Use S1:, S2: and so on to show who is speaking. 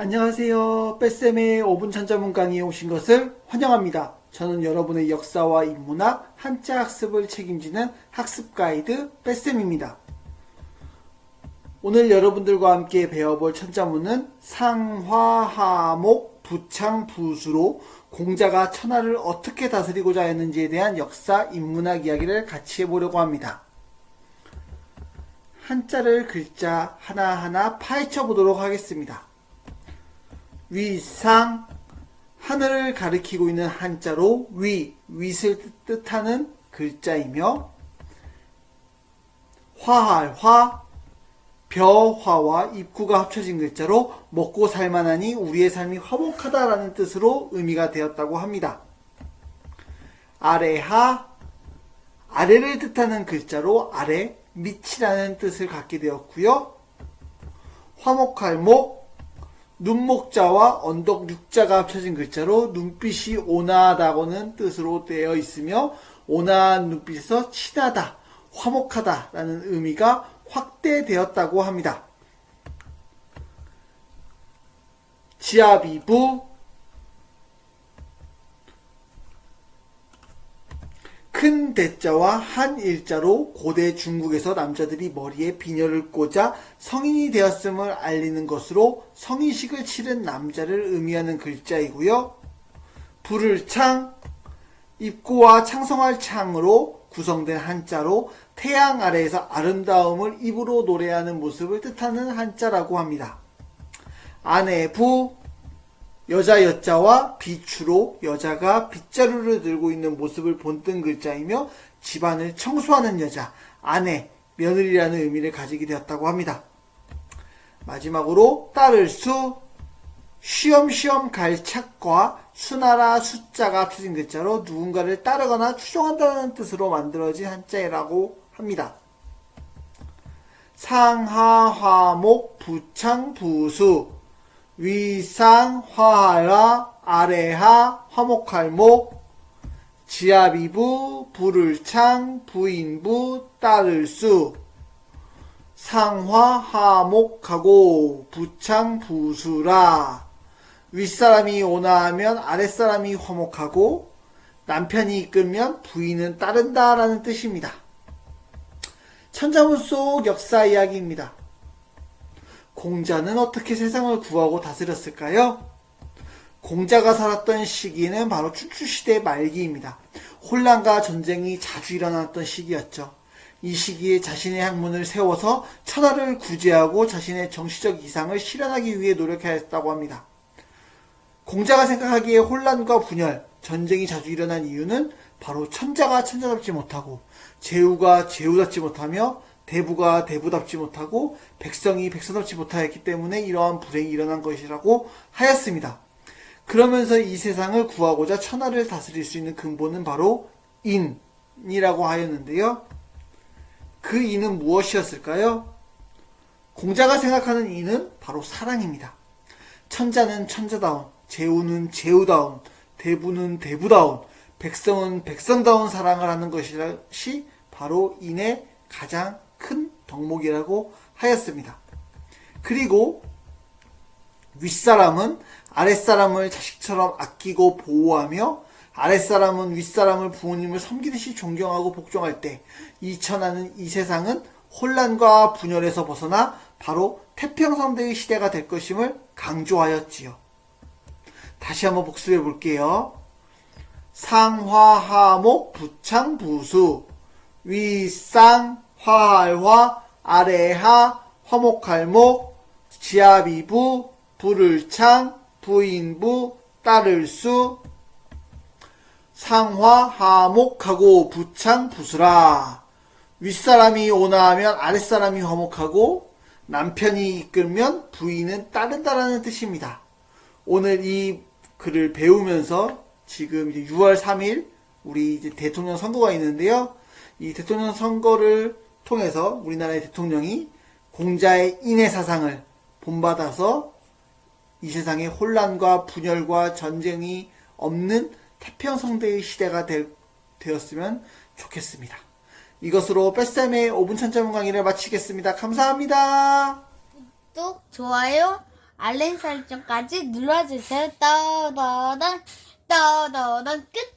S1: 안녕하세요. 뺏쌤의 5분 천자문 강의에 오신 것을 환영합니다. 저는 여러분의 역사와 인문학, 한자 학습을 책임지는 학습 가이드 뺏쌤입니다. 오늘 여러분들과 함께 배워볼 천자문은 상화하목 부창부수로 공자가 천하를 어떻게 다스리고자 했는지에 대한 역사, 인문학 이야기를 같이 해보려고 합니다. 한자를 글자 하나하나 파헤쳐 보도록 하겠습니다. 위상 하늘을 가리키고 있는 한자로 위 윗을 뜻하는 글자이며 화할 화 벼화와 입구가 합쳐진 글자로 먹고 살만하니 우리의 삶이 화목하다라는 뜻으로 의미가 되었다고 합니다. 아래하 아래를 뜻하는 글자로 아래 밑이라는 뜻을 갖게 되었고요. 화목할 목 눈목자와 언덕 육자가 합쳐진 글자로 눈빛이 온화하다고는 뜻으로 되어 있으며 온화한 눈빛에서 친하다, 화목하다 라는 의미가 확대되었다고 합니다. 지아비부 대자와 한 일자로 고대 중국에서 남자들이 머리에 비녀를 꽂아 성인이 되었음을 알리는 것으로 성인식을 치른 남자를 의미하는 글자이고요. 불을 창, 입구와 창성할 창으로 구성된 한자로 태양 아래에서 아름다움을 입으로 노래하는 모습을 뜻하는 한자라고 합니다. 아내 부, 여자 여자와 비추로 여자가 빗자루를 들고 있는 모습을 본뜬 글자이며 집안을 청소하는 여자, 아내, 며느리라는 의미를 가지게 되었다고 합니다. 마지막으로 따를 수, 쉬엄쉬엄 갈 착과 수나라 숫자가 합쳐진 글자로 누군가를 따르거나 추종한다는 뜻으로 만들어진 한자라고 합니다. 상하화목 부창부수 위상 화하라 아래하 화목할목 지아비부 불을창 부인부 따를수 상화 하목하고 부창 부수라 윗사람이 온화하면 아랫사람이 화목하고 남편이 이끌면 부인은 따른다라는 뜻입니다. 천자문 속 역사 이야기입니다. 공자는 어떻게 세상을 구하고 다스렸을까요? 공자가 살았던 시기는 바로 춘추시대 말기입니다. 혼란과 전쟁이 자주 일어났던 시기였죠. 이 시기에 자신의 학문을 세워서 천하를 구제하고 자신의 정치적 이상을 실현하기 위해 노력하였다고 합니다. 공자가 생각하기에 혼란과 분열, 전쟁이 자주 일어난 이유는 바로 천자가 천자답지 못하고 제후가 제후답지 못하며 대부가 대부답지 못하고 백성이 백성답지 못하였기 때문에 이러한 불행이 일어난 것이라고 하였습니다. 그러면서 이 세상을 구하고자 천하를 다스릴 수 있는 근본은 바로 인이라고 하였는데요. 그 인은 무엇이었을까요? 공자가 생각하는 인은 바로 사랑입니다. 천자는 천자다운, 제후는 제후다운, 대부는 대부다운, 백성은 백성다운 사랑을 하는 것이 바로 인의 가장 큰 덕목이라고 하였습니다. 그리고 윗사람은 아랫사람을 자식처럼 아끼고 보호하며 아랫사람은 윗사람을 부모님을 섬기듯이 존경하고 복종할 때 이 천하는 이 세상은 혼란과 분열에서 벗어나 바로 태평성대의 시대가 될 것임을 강조하였지요. 다시 한번 복습해 볼게요. 상화하목 부창부수 위상 화할화 아래하 화목할목 지아비부 불을창 부인부 따를수 상화 하목하고 부창 부수라 윗사람이 온화하면 아랫사람이 화목하고 남편이 이끌면 부인은 따른다라는 뜻입니다. 오늘 이 글을 배우면서 지금 이제 6월 3일 우리 이제 대통령 선거가 있는데요. 이 대통령 선거를 통해서 우리나라의 대통령이 공자의 인의 사상을 본받아서 이 세상에 혼란과 분열과 전쟁이 없는 태평성대의 시대가 되, 되었으면 좋겠습니다. 이것으로 뺏쌤의 5분 천자문 강의를 마치겠습니다. 감사합니다.
S2: 구독, 좋아요 알림 설정까지 눌러주세요. 떠더던 떠더던 끝.